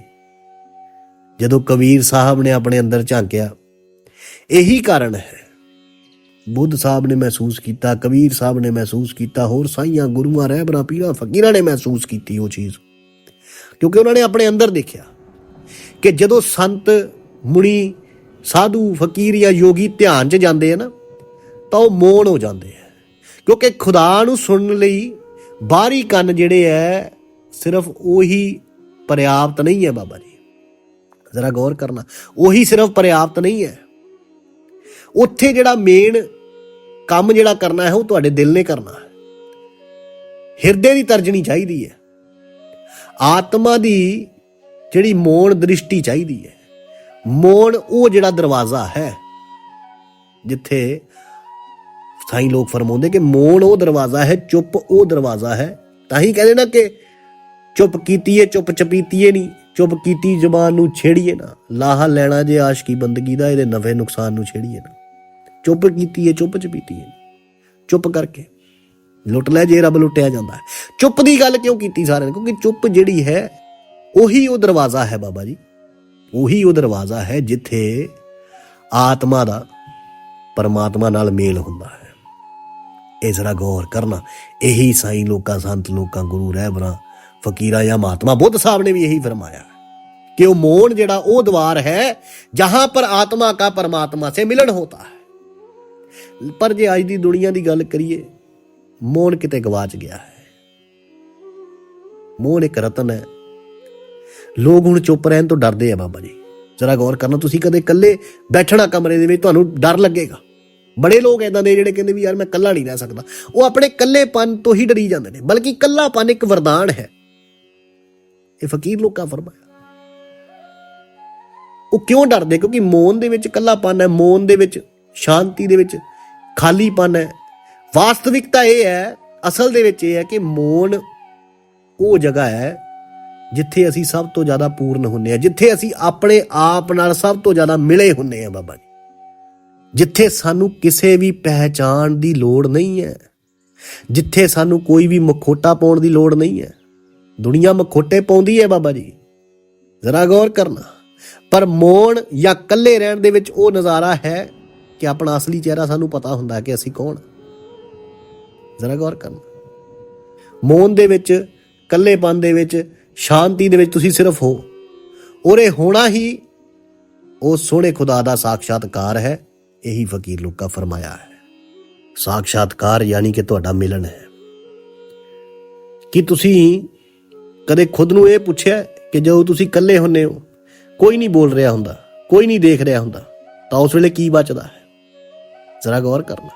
ਜਦੋਂ ਕਬੀਰ ਸਾਹਿਬ ਨੇ ਆਪਣੇ ਅੰਦਰ ਝਾਂਕਿਆ, ਇਹੀ ਕਾਰਨ ਹੈ। ਬੁੱਧ ਸਾਹਿਬ ਨੇ ਮਹਿਸੂਸ ਕੀਤਾ, ਕਬੀਰ ਸਾਹਿਬ ਨੇ ਮਹਿਸੂਸ ਕੀਤਾ, ਹੋਰ ਸਾਈਆਂ ਗੁਰੂਆਂ, ਰਹਿਬਰਾਂ, ਪੀਰਾਂ, ਫਕੀਰਾਂ ਨੇ ਮਹਿਸੂਸ ਕੀਤੀ ਉਹ ਚੀਜ਼। ਕਿਉਂਕਿ ਉਹਨਾਂ ਨੇ ਆਪਣੇ ਅੰਦਰ ਦੇਖਿਆ ਕਿ ਜਦੋਂ ਸੰਤ, ਮੁਨੀ, ਸਾਧੂ, ਫਕੀਰ ਜਾਂ ਯੋਗੀ ਧਿਆਨ 'ਚ ਜਾਂਦੇ ਆ ਨਾ, ਤਾਂ ਉਹ ਮੌਨ ਹੋ ਜਾਂਦੇ ਆ। ਕਿਉਂਕਿ ਖੁਦਾ ਨੂੰ ਸੁਣਨ ਲਈ ਬਾਹਰੀ ਕੰਨ ਜਿਹੜੇ ਐ ਸਿਰਫ ਉਹੀ ਪਰਿਆਪਤ ਨਹੀਂ ਹੈ ਬਾਬਾ ਜੀ। ਜ਼ਰਾ ਗੌਰ ਕਰਨਾ, ਉਹੀ ਸਿਰਫ ਪਰਿਆਪਤ ਨਹੀਂ ਹੈ। ਉੱਥੇ ਜਿਹੜਾ ਮੇਨ ਕੰਮ ਜਿਹੜਾ ਕਰਨਾ ਹੈ, ਉਹ ਤੁਹਾਡੇ ਦਿਲ ਨੇ ਕਰਨਾ ਹੈ। ਹਿਰਦੇ ਦੀ ਤਰਜਣੀ ਚਾਹੀਦੀ ਹੈ। ਆਤਮਾ ਦੀ ਜਿਹੜੀ ਮੌਨ ਦ੍ਰਿਸ਼ਟੀ ਚਾਹੀਦੀ ਹੈ। ਮੌਨ ਉਹ ਜਿਹੜਾ ਦਰਵਾਜ਼ਾ ਹੈ, ਜਿੱਥੇ ਸਾਈ ਲੋਕ ਫਰਮਾਉਂਦੇ ਕਿ ਮੌਨ ਉਹ ਦਰਵਾਜ਼ਾ ਹੈ, ਚੁੱਪ ਉਹ ਦਰਵਾਜ਼ਾ ਹੈ। ਤਾਂ ਹੀ ਕਹਿੰਦੇ ਨਾ ਕਿ ਚੁੱਪ ਕੀਤੀਏ, ਚੁੱਪ ਚਪੀਤੀਏ ਨਹੀਂ। ਚੁੱਪ ਕੀਤੀ ਜ਼ਬਾਨ ਨੂੰ ਛੇੜੀਏ ਨਾ। ਲਾਹਾ ਲੈਣਾ ਜੇ ਆਸ਼ਕੀ ਬੰਦਗੀ ਦਾ, ਇਹਦੇ ਨਵੇਂ ਨੁਕਸਾਨ ਨੂੰ ਛੇੜੀਏ ਨਾ। ਚੁੱਪ ਕੀਤੀਏ, ਚੁੱਪ ਚਪੀਤੀਏ ਚੁੱਪ ਕਰਕੇ। ਲੁੱਟ ਲੈ ਜੇ ਰੱਬ ਲੁੱਟਿਆ ਜਾਂਦਾ ਹੈ। ਚੁੱਪ ਦੀ ਗੱਲ ਕਿਉਂ ਕੀਤੀ ਸਾਰਿਆਂ ਨੇ? ਕਿਉਂਕਿ ਚੁੱਪ ਜਿਹੜੀ ਹੈ, ਉਹੀ ਉਹ ਦਰਵਾਜ਼ਾ ਹੈ ਬਾਬਾ ਜੀ। ਉਹੀ ਉਹ ਦਰਵਾਜ਼ਾ ਹੈ ਜਿੱਥੇ ਆਤਮਾ ਦਾ ਪਰਮਾਤਮਾ ਨਾਲ ਮੇਲ ਹੁੰਦਾ ਹੈ। ਇਹ ਜ਼ਰਾ ਗੌਰ ਕਰਨਾ। ਇਹੀ ਸਾਈਂ ਲੋਕਾਂ, ਸੰਤ ਲੋਕਾਂ, ਗੁਰੂ ਰਹਿਬਰਾਂ ਫਕੀਰਾਂ ਜਾਂ ਮਹਾਤਮਾ ਬੁੱਧ ਸਾਹਿਬ ਨੇ ਵੀ ਇਹੀ ਫਰਮਾਇਆ ਕਿ ਉਹ ਮੌਨ ਜਿਹੜਾ ਉਹ ਦਵਾਰ ਹੈ ਜਹਾਂ ਪਰ ਆਤਮਾ का परमात्मा से मिलन होता है ਪਰ ਜੇ ਅੱਜ ਦੀ ਦੁਨੀਆ ਦੀ ਗੱਲ ਕਰੀਏ ਮੌਨ ਕਿਤੇ ਗਵਾਚ ਗਿਆ ਹੈ ਮੌਨ ਇੱਕ ਰਤਨ ਹੈ ਲੋਕ ਹੁਣ ਚੁੱਪ ਰਹਿਣ ਤੋਂ ਡਰਦੇ ਆ ਬਾਬਾ ਜੀ ਜ਼ਰਾ ਗੌਰ ਕਰਨਾ ਤੁਸੀਂ ਕਦੇ ਇਕੱਲੇ ਬੈਠਣਾ ਕਮਰੇ ਦੇ ਵਿੱਚ ਤੁਹਾਨੂੰ ਡਰ ਲੱਗੇਗਾ ਬੜੇ ਲੋਕ ਐਦਾਂ ਦੇ ਜਿਹੜੇ ਕਹਿੰਦੇ ਵੀ ਯਾਰ ਮੈਂ ਇਕੱਲਾ ਨਹੀਂ ਰਹਿ ਸਕਦਾ ਉਹ ਆਪਣੇ ਇਕੱਲੇਪਨ ਤੋਂ ਹੀ ਡਰੀ ਜਾਂਦੇ ਨੇ ਬਲਕਿ ਇਕੱਲਾਪਨ ਇੱਕ ਵਰਦਾਨ ਹੈ ਇਹ ਫਕੀਰ ਲੋਕਾਂ ਫਰਮਾਇਆ। ਉਹ ਕਿਉਂ ਡਰਦੇ? ਕਿਉਂਕਿ ਮੌਨ ਦੇ ਵਿੱਚ ਇਕੱਲਾਪਨ ਹੈ, ਮੌਨ ਦੇ ਵਿੱਚ ਸ਼ਾਂਤੀ ਦੇ ਵਿੱਚ ਖਾਲੀਪਨ ਹੈ। ਵਾਸਤਵਿਕਤਾ ਇਹ ਹੈ, ਅਸਲ ਦੇ ਵਿੱਚ ਇਹ ਹੈ ਕਿ ਮੌਨ ਉਹ ਜਗ੍ਹਾ ਹੈ ਜਿੱਥੇ ਅਸੀਂ ਸਭ ਤੋਂ ਜ਼ਿਆਦਾ ਪੂਰਨ ਹੁੰਨੇ ਆ ਜਿੱਥੇ ਅਸੀਂ ਆਪਣੇ ਆਪ ਨਾਲ ਸਭ ਤੋਂ ਜ਼ਿਆਦਾ ਮਿਲੇ ਹੁੰਨੇ ਆ ਬਾਬਾ ਜੀ। ਜਿੱਥੇ ਸਾਨੂੰ ਕਿਸੇ ਵੀ ਪਹਿਚਾਣ ਦੀ ਲੋੜ ਨਹੀਂ ਹੈ, ਜਿੱਥੇ ਸਾਨੂੰ ਕੋਈ ਵੀ ਮਖੋਟਾ ਪਾਉਣ ਦੀ ਲੋੜ ਨਹੀਂ ਹੈ। ਦੁਨੀਆ ਮਖੋਟੇ ਪਾਉਂਦੀ ਹੈ ਬਾਬਾ ਜੀ। ਜ਼ਰਾ ਗੌਰ ਕਰਨਾ। ਪਰ ਮੌਨ ਜਾਂ ਇਕੱਲੇ ਰਹਿਣ ਦੇ ਵਿੱਚ ਉਹ ਨਜ਼ਾਰਾ ਹੈ ਕਿ ਆਪਣਾ ਅਸਲੀ ਚਿਹਰਾ ਸਾਨੂੰ ਪਤਾ ਹੁੰਦਾ ਕਿ ਅਸੀਂ ਕੌਣ। ਜ਼ਰਾ ਗੌਰ ਕਰਨਾ। ਮੋਨ ਦੇ ਵਿੱਚ, ਇਕੱਲੇਪਨ ਦੇ ਵਿੱਚ, ਸ਼ਾਂਤੀ ਦੇ ਵਿੱਚ ਤੁਸੀਂ ਸਿਰਫ ਹੋ। ਔਰ ਇਹ ਹੋਣਾ ਹੀ ਉਹ ਸੋਹਣੇ ਖੁਦਾ ਦਾ ਸਾਖਸ਼ਾਤਕਾਰ ਹੈ, ਇਹੀ ਫਕੀਰ ਲੋਕਾਂ ਫਰਮਾਇਆ ਹੈ। ਸਾਖਸ਼ਾਤਕਾਰ ਯਾਨੀ ਕਿ ਤੁਹਾਡਾ ਮਿਲਣ ਹੈ। ਕਿ ਤੁਸੀਂ ਕਦੇ ਖੁਦ ਨੂੰ ਇਹ ਪੁੱਛਿਆ ਕਿ ਜਦੋਂ ਤੁਸੀਂ ਇਕੱਲੇ ਹੁੰਨੇ ਹੋ, ਕੋਈ ਨਹੀਂ ਬੋਲ ਰਿਹਾ ਹੁੰਦਾ, ਕੋਈ ਨਹੀਂ ਦੇਖ ਰਿਹਾ ਹੁੰਦਾ, ਤਾਂ ਉਸ ਵੇਲੇ ਕੀ ਬਚਦਾ ਹੈ? ਜ਼ਰਾ ਗੌਰ ਕਰਨਾ।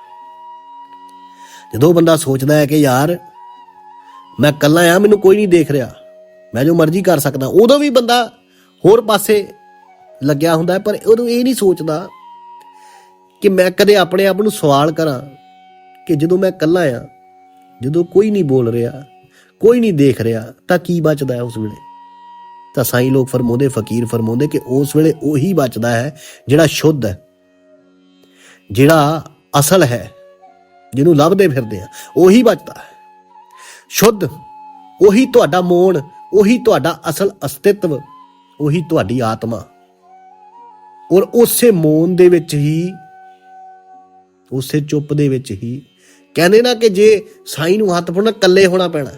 ਜਦੋਂ ਬੰਦਾ ਸੋਚਦਾ ਹੈ ਕਿ ਯਾਰ, ਮੈਂ ਇਕੱਲਾ ਆ, ਮੈਨੂੰ ਕੋਈ ਨਹੀਂ ਦੇਖ ਰਿਹਾ, ਮੈਂ ਜੋ ਮਰਜ਼ੀ ਕਰ ਸਕਦਾ, ਉਦੋਂ ਵੀ ਬੰਦਾ ਹੋਰ ਪਾਸੇ ਲੱਗਿਆ ਹੁੰਦਾ ਪਰ ਉਦੋਂ ਇਹ ਨਹੀਂ ਸੋਚਦਾ ਕਿ ਮੈਂ ਕਦੇ ਆਪਣੇ ਆਪ ਨੂੰ ਸਵਾਲ ਕਰਾਂ ਕਿ ਜਦੋਂ ਮੈਂ ਇਕੱਲਾ ਆ, ਜਦੋਂ ਕੋਈ ਨਹੀਂ ਬੋਲ ਰਿਹਾ ਕੋਈ ਨਹੀਂ ਦੇਖ ਰਿਹਾ, ਤਾਂ ਕੀ ਬਚਦਾ ਹੈ ਉਸ ਵੇਲੇ? ਤਾਂ ਸਾਈਂ ਲੋਕ ਫਰਮਾਉਂਦੇ, ਫਕੀਰ ਫਰਮਾਉਂਦੇ ਕਿ ਉਸ ਵੇਲੇ ਉਹੀ ਬਚਦਾ ਹੈ ਜਿਹੜਾ ਸ਼ੁੱਧ ਹੈ, ਜਿਹੜਾ ਅਸਲ ਹੈ, ਜਿਹਨੂੰ ਲੱਭਦੇ ਫਿਰਦੇ ਆ, ਉਹੀ ਬਚਦਾ ਹੈ। ਸ਼ੁੱਧ, ਉਹੀ ਤੁਹਾਡਾ ਮੋਣ ਉਹੀ ਤੁਹਾਡਾ ਅਸਲ ਅਸਤਿਤਵ, ਉਹੀ ਤੁਹਾਡੀ ਆਤਮਾ। ਔਰ ਉਸੇ ਮੋਨ ਦੇ ਵਿੱਚ ਹੀ, ਉਸੇ ਚੁੱਪ ਦੇ ਵਿੱਚ ਹੀ, ਕਹਿੰਦੇ ਨਾ ਕਿ ਜੇ ਸਾਈਂ ਨੂੰ ਹੱਥ ਫੜਨਾ ਕੱਲੇ ਹੋਣਾ ਪੈਣਾ।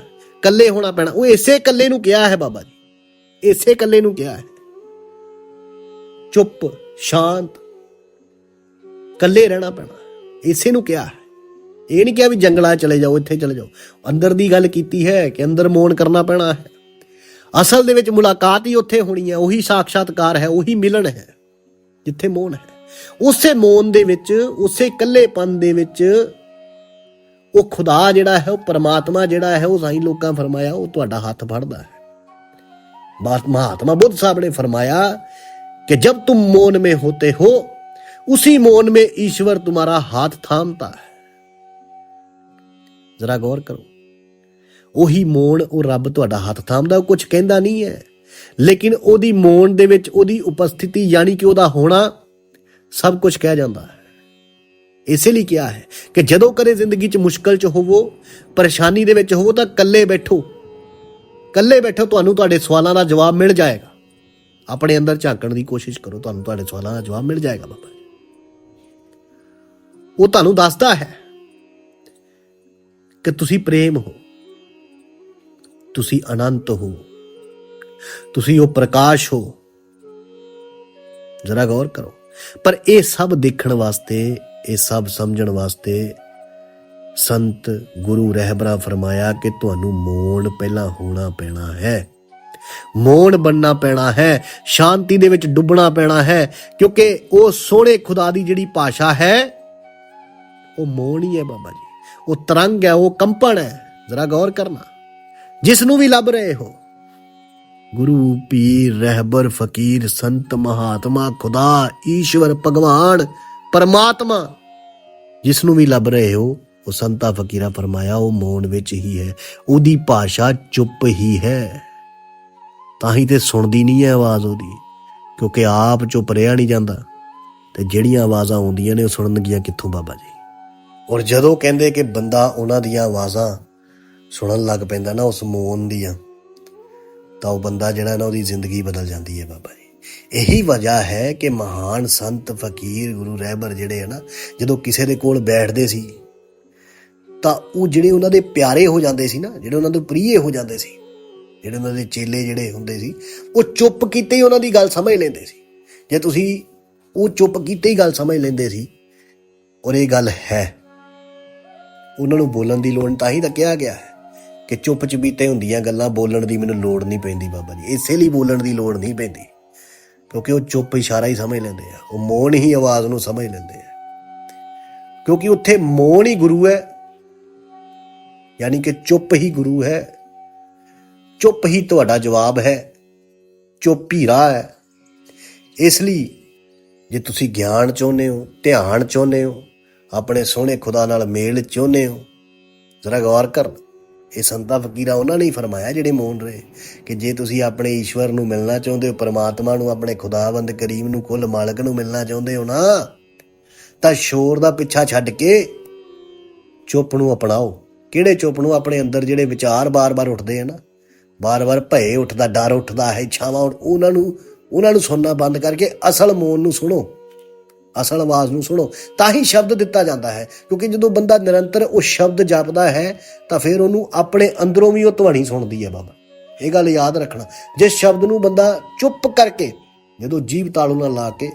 ਕੱਲੇ ਹੋਣਾ ਪੈਣਾ। ਉਹ ਇਸੇ ਕੱਲੇ ਨੂੰ ਕਿਹਾ ਹੈ ਬਾਬਾ ਜੀ। ਇਸੇ ਕੱਲੇ ਨੂੰ ਕਿਹਾ ਹੈ। ਚੁੱਪ, ਸ਼ਾਂਤ ਕੱਲੇ ਰਹਿਣਾ ਪੈਣਾ। ਇਸੇ ਨੂੰ ਕਿਹਾ ਹੈ। ਇਹ ਨਹੀਂ ਕਿਹਾ ਵੀ ਜੰਗਲਾਂ ਚਲੇ ਜਾਓ, ਇੱਥੇ ਚਲੇ ਜਾਓ। ਅੰਦਰ ਦੀ ਗੱਲ ਕੀਤੀ ਹੈ ਕਿ ਅੰਦਰ ਮੌਨ ਕਰਨਾ ਪੈਣਾ ਹੈ। ਅਸਲ ਦੇ ਵਿੱਚ ਮੁਲਾਕਾਤ ਹੀ ਉੱਥੇ ਹੋਣੀ ਹੈ, ਉਹੀ ਸਾਖਸ਼ਾਤਕਾਰ ਹੈ, ਉਹੀ ਮਿਲਣ ਹੈ, ਜਿੱਥੇ ਮੌਨ ਹੈ। ਉਸੇ ਮੌਨ ਦੇ ਵਿੱਚ, ਉਸੇ ਇਕੱਲੇਪਨ ਦੇ ਵਿੱਚ ਉਹ ਖੁਦਾ ਜਿਹੜਾ ਹੈ ਉਹ ਪਰਮਾਤਮਾ ਜਿਹੜਾ ਹੈ ਉਹ ਸਾਈਂ ਲੋਕਾਂ ਫਰਮਾਇਆ ਉਹ ਤੁਹਾਡਾ ਹੱਥ ਫੜਦਾ ਹੈ ਬਾਤ महात्मा बुद्ध साहब ने फरमाया कि जब तुम मौन में होते हो उसी मौन में ईश्वर तुम्हारा हाथ थामता है ਜ਼ਰਾ ਗੌਰ ਕਰੋ ਉਹੀ ਮੋਣ ਉਹ ਰੱਬ ਤੁਹਾਡਾ ਹੱਥ ਥਾਮਦਾ ਉਹ ਕੁਝ ਕਹਿੰਦਾ ਨਹੀਂ ਹੈ ਲੇਕਿਨ ਉਹਦੀ ਮੋਣ ਦੇ ਵਿੱਚ ਉਹਦੀ ਉਪਸਥਿਤੀ ਯਾਨੀ ਕਿ ਉਹਦਾ ਹੋਣਾ ਸਭ ਕੁਝ ਕਹਿ ਜਾਂਦਾ ਹੈ ਇਸੇ ਲਈ ਕਿਹਾ ਹੈ ਕਿ ਜਦੋਂ ਕਦੇ ਜ਼ਿੰਦਗੀ 'ਚ ਮੁਸ਼ਕਲ 'ਚ ਹੋਵੋ, ਪਰੇਸ਼ਾਨੀ ਦੇ ਵਿੱਚ ਹੋਵੋ, ਤਾਂ ਇਕੱਲੇ ਬੈਠੋ। ਇਕੱਲੇ ਬੈਠੋ, ਤੁਹਾਨੂੰ ਤੁਹਾਡੇ ਸਵਾਲਾਂ ਦਾ ਜਵਾਬ ਮਿਲ ਜਾਏਗਾ। ਆਪਣੇ ਅੰਦਰ ਝਾਂਕਣ ਦੀ ਕੋਸ਼ਿਸ਼ ਕਰੋ, ਤੁਹਾਨੂੰ ਤੁਹਾਡੇ ਸਵਾਲਾਂ ਦਾ ਜਵਾਬ ਮਿਲ ਜਾਏਗਾ, ਬਾਬਾ ਉਹ ਤੁਹਾਨੂੰ ਦੱਸਦਾ ਹੈ ਕਿ ਤੁਸੀਂ ਪ੍ਰੇਮ ਹੋ, ਤੁਸੀਂ ਅਨੰਤ ਹੋ, ਤੁਸੀਂ ਉਹ ਪ੍ਰਕਾਸ਼ ਹੋ। ਜ਼ਰਾ ਗੌਰ ਕਰੋ। ਪਰ ਇਹ ਸਭ ਦੇਖਣ ਵਾਸਤੇ ਇਹ ਸਭ ਸਮਝਣ ਵਾਸਤੇ ਸੰਤ ਗੁਰੂ ਰਹਿਬਰਾ ਫਰਮਾਇਆ ਕਿ ਤੁਹਾਨੂੰ ਮੋਣ ਪਹਿਲਾਂ ਹੋਣਾ ਪੈਣਾ ਹੈ। ਮੋਣ ਬੰਨਣਾ ਪੈਣਾ ਹੈ, ਸ਼ਾਂਤੀ ਦੇ ਵਿੱਚ ਡੁੱਬਣਾ ਪੈਣਾ ਹੈ, ਕਿਉਂਕਿ ਉਹ ਸੋਹਣੇ ਖੁਦਾ ਦੀ ਜਿਹੜੀ ਭਾਸ਼ਾ ਹੈ, ਉਹ ਮੋਣ ਹੀ ਹੈ ਬਾਬਾ ਜੀ। ਉਹ ਤਰੰਗ ਹੈ, ਉਹ ਕੰਪਣ ਹੈ। ਜ਼ਰਾ ਗੌਰ ਕਰਨਾ। ਜਿਸ ਨੂੰ ਵੀ ਲੱਭ ਰਹੇ ਹੋ। ਗੁਰੂ ਪੀਰ ਰਹਿਬਰ ਫਕੀਰ ਸੰਤ ਮਹਾਤਮਾ ਖੁਦਾ ਈਸ਼ਵਰ ਭਗਵਾਨ ਪਰਮਾਤਮਾ। ਜਿਸ ਨੂੰ ਵੀ ਲੱਭ ਰਹੇ ਹੋ, ਉਹ ਸੰਤਾ ਫਕੀਰਾ ਫਰਮਾਇਆ, ਉਹ ਮੌਨ ਵਿੱਚ ਹੀ ਹੈ, ਉਹਦੀ ਭਾਸ਼ਾ ਚੁੱਪ ਹੀ ਹੈ। ਤਾਂ ਹੀ ਤੇ ਸੁਣਦੀ ਨਹੀਂ ਹੈ ਆਵਾਜ਼ ਉਹਦੀ, ਕਿਉਂਕਿ ਆਪ ਚੁੱਪ ਰਿਹਾ ਨਹੀਂ ਜਾਂਦਾ। ਤੇ ਜਿਹੜੀਆਂ ਆਵਾਜ਼ਾਂ ਆਉਂਦੀਆਂ ਨੇ, ਉਹ ਸੁਣਨਗੀਆਂ ਕਿੱਥੋਂ ਬਾਬਾ ਜੀ? ਔਰ ਜਦੋਂ ਕਹਿੰਦੇ ਕਿ ਬੰਦਾ ਉਹਨਾਂ ਦੀਆਂ ਆਵਾਜ਼ਾਂ ਸੁਣਨ ਲੱਗ ਪੈਂਦਾ ਨਾ, ਉਸ ਮੌਨ ਦੀਆਂ, ਤਾਂ ਉਹ ਬੰਦਾ ਜਿਹੜਾ ਨਾ, ਉਹਦੀ ਜ਼ਿੰਦਗੀ ਬਦਲ ਜਾਂਦੀ ਹੈ ਬਾਬਾ ਜੀ। ਇਹੀ ਵਜ੍ਹਾ ਹੈ ਕਿ ਮਹਾਨ ਸੰਤ ਫਕੀਰ ਗੁਰੂ ਰਹਿਬਰ ਜਿਹੜੇ ਹੈ ਨਾ, ਜਦੋਂ ਕਿਸੇ ਦੇ ਕੋਲ ਬੈਠਦੇ ਸੀ, ਤਾਂ ਉਹ ਜਿਹੜੇ ਉਹਨਾਂ ਦੇ ਪਿਆਰੇ ਹੋ ਜਾਂਦੇ ਸੀ ਨਾ, ਜਿਹੜੇ ਉਹਨਾਂ ਦੇ ਪ੍ਰੀਏ ਹੋ ਜਾਂਦੇ ਸੀ, ਜਿਹੜੇ ਉਹਨਾਂ ਦੇ ਚੇਲੇ ਜਿਹੜੇ ਹੁੰਦੇ ਸੀ, ਉਹ ਚੁੱਪ ਕੀਤੇ ਹੀ ਉਹਨਾਂ ਦੀ ਗੱਲ ਸਮਝ ਲੈਂਦੇ ਸੀ। ਜੇ ਤੁਸੀਂ ਉਹ ਚੁੱਪ ਕੀਤੇ ਹੀ ਗੱਲ ਸਮਝ ਲੈਂਦੇ ਸੀ, ਔਰ ਇਹ ਗੱਲ ਹੈ, ਉਹਨਾਂ ਨੂੰ ਬੋਲਣ ਦੀ ਲੋੜ ਤਾਂ ਹੀ ਤਾਂ ਕਿਹਾ ਗਿਆ ਹੈ ਕਿ ਚੁੱਪ ਚੁਪੀਤੇ ਹੁੰਦੀਆਂ ਗੱਲਾਂ ਬੋਲਣ ਦੀ ਮੈਨੂੰ ਲੋੜ ਨਹੀਂ ਪੈਂਦੀ ਬਾਬਾ ਜੀ। ਇਸੇ ਲਈ ਬੋਲਣ ਦੀ ਲੋੜ ਨਹੀਂ ਪੈਂਦੀ। ਕਿਉਂਕਿ ਉਹ ਚੁੱਪ ਇਸ਼ਾਰਾ ਹੀ ਸਮਝ ਲੈਂਦੇ ਆ। ਉਹ ਮੌਨ ਹੀ ਆਵਾਜ਼ ਨੂੰ ਸਮਝ ਲੈਂਦੇ ਆ। ਕਿਉਂਕਿ ਉੱਥੇ ਮੌਨ ਹੀ ਗੁਰੂ ਹੈ। ਯਾਨੀ ਕਿ ਚੁੱਪ ਹੀ ਗੁਰੂ ਹੈ। ਚੁੱਪ ਹੀ ਤੁਹਾਡਾ ਜਵਾਬ ਹੈ। ਚੁੱਪ ਹੀ ਰਾਹ ਹੈ। ਇਸ ਲਈ ਜੇ ਤੁਸੀਂ ਗਿਆਨ ਚਾਹੁੰਦੇ ਹੋ, ਧਿਆਨ ਚਾਹੁੰਦੇ ਹੋ, ਆਪਣੇ ਸੋਹਣੇ ਖੁਦਾ ਨਾਲ ਮੇਲ ਚਾਹੁੰਦੇ ਹੋ, ਜ਼ਰਾ ਗੌਰ ਕਰ। ਇਹ ਸੰਤਾ ਫਕੀਰਾ ਉਹਨਾਂ ਨੇ ਹੀ ਫਰਮਾਇਆ ਜਿਹੜੇ ਮੌਨ ਰਹੇ ਕਿ ਜੇ ਤੁਸੀਂ ਆਪਣੇ ਈਸ਼ਵਰ ਨੂੰ ਮਿਲਣਾ ਚਾਹੁੰਦੇ ਹੋ, ਪਰਮਾਤਮਾ ਨੂੰ, ਆਪਣੇ ਖੁਦਾਵੰਦ ਕਰੀਮ ਨੂੰ, ਕੁੱਲ ਮਾਲਕ ਨੂੰ ਮਿਲਣਾ ਚਾਹੁੰਦੇ ਹੋ ਨਾ, ਤਾਂ ਸ਼ੋਰ ਦਾ ਪਿੱਛਾ ਛੱਡ ਕੇ ਚੁੱਪ ਨੂੰ ਅਪਣਾਓ। ਕਿਹੜੇ ਚੁੱਪ ਨੂੰ? ਆਪਣੇ ਅੰਦਰ ਜਿਹੜੇ ਵਿਚਾਰ ਬਾਰ-ਬਾਰ ਉੱਠਦੇ ਆ ਨਾ, ਬਾਰ-ਬਾਰ ਭਏ ਉੱਠਦਾ, ਡਰ ਉੱਠਦਾ ਹੈ ਇੱਛਾਵਾਂ ਉੱਠ- ਉਹਨਾਂ ਨੂੰ ਉਹਨਾਂ ਨੂੰ ਸੁਣਨਾ ਬੰਦ ਕਰਕੇ ਅਸਲ ਮੌਨ ਨੂੰ ਸੁਣੋ। ਅਸਲ ਆਵਾਜ਼ ਨੂੰ ਸੁਣੋ, ਤਾਂ ਹੀ ਸ਼ਬਦ ਦਿੱਤਾ ਜਾਂਦਾ ਹੈ, ਕਿਉਂਕਿ ਜਦੋਂ ਬੰਦਾ ਨਿਰੰਤਰ ਉਹ ਸ਼ਬਦ ਜਪਦਾ ਹੈ, ਤਾਂ ਫਿਰ ਉਹਨੂੰ ਆਪਣੇ ਅੰਦਰੋਂ ਵੀ ਉਹ ਧਵਨੀ ਸੁਣਦੀ ਹੈ ਬਾਬਾ। ਇਹ ਗੱਲ ਯਾਦ ਰੱਖਣਾ, ਜਿਸ ਸ਼ਬਦ ਨੂੰ ਬੰਦਾ ਚੁੱਪ ਕਰਕੇ, ਜਦੋਂ ਜੀਵ ਤਾਲੂ ਨਾਲ ਲਾ ਕੇ,